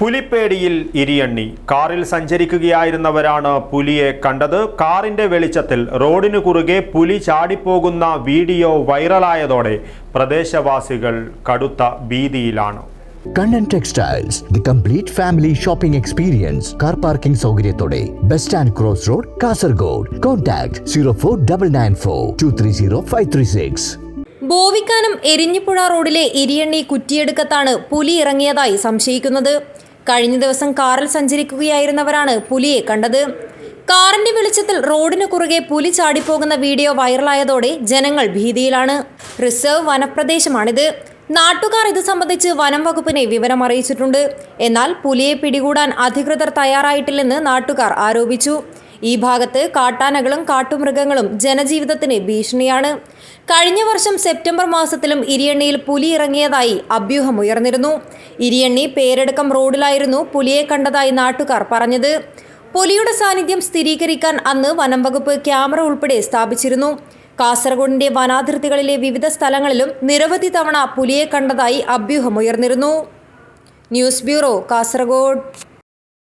പുലിപ്പേടിയിൽ ഇരിയണ്ണി. കാറിൽ സഞ്ചരിക്കുകയായിരുന്നവരാണ് പുലിയെ കണ്ടത്. കാറിന്റെ വെളിച്ചത്തിൽ റോഡിനു കുറുകെ പുലി ചാടിപ്പോകുന്ന വീഡിയോ വൈറലായതോടെ പ്രദേശവാസികൾ കടുത്ത ഭീതിയിലാണ്. Kannan textiles the complete family shopping experience car parking സൗകര്യത്തോടെ bus stand cross road Kasaragod. Contact zero four double nine four two three zero five three six Bovikkanam Erinjipuzha റോഡിലെ ഇരിയണ്ണി കുറ്റിയെടുക്കത്താണ് പുലി ഇറങ്ങിയതായി സംശയിക്കുന്നത്. കഴിഞ്ഞ ദിവസം കാറിൽ സഞ്ചരിക്കുകയായിരുന്നവരാണ് പുലിയെ കണ്ടത്. കാറിന്റെ വെളിച്ചത്തിൽ റോഡിന് കുറുകെ പുലി ചാടിപ്പോകുന്ന വീഡിയോ വൈറലായതോടെ ജനങ്ങൾ ഭീതിയിലാണ്. റിസർവ് വനപ്രദേശമാണിത്. നാട്ടുകാർ ഇത് സംബന്ധിച്ച് വനം വകുപ്പിനെ വിവരം അറിയിച്ചിട്ടുണ്ട്. എന്നാൽ പുലിയെ പിടികൂടാൻ അധികൃതർ തയ്യാറായിട്ടില്ലെന്ന് നാട്ടുകാർ ആരോപിച്ചു. ഈ ഭാഗത്ത് കാട്ടാനകളും കാട്ടുമൃഗങ്ങളും ജനജീവിതത്തിന് ഭീഷണിയാണ്. കഴിഞ്ഞ വർഷം സെപ്റ്റംബർ മാസത്തിലും ഇരിയണ്ണിയിൽ പുലി ഇറങ്ങിയതായി അഭ്യൂഹമുയർന്നിരുന്നു ഇരിയണ്ണി പേരെടുക്കം റോഡിലായിരുന്നു പുലിയെ കണ്ടതായി നാട്ടുകാർ പറഞ്ഞത്. പുലിയുടെ സാന്നിധ്യം സ്ഥിരീകരിക്കാൻ അന്ന് വനംവകുപ്പ് ക്യാമറ ഉൾപ്പെടെ സ്ഥാപിച്ചിരുന്നു. കാസർഗോഡിന്റെ വനാതിർത്തികളിലെ വിവിധ സ്ഥലങ്ങളിലും നിരവധി തവണ പുലിയെ കണ്ടതായി അഭ്യൂഹമുയർന്നിരുന്നു ന്യൂസ് ബ്യൂറോ കാസർഗോഡ്.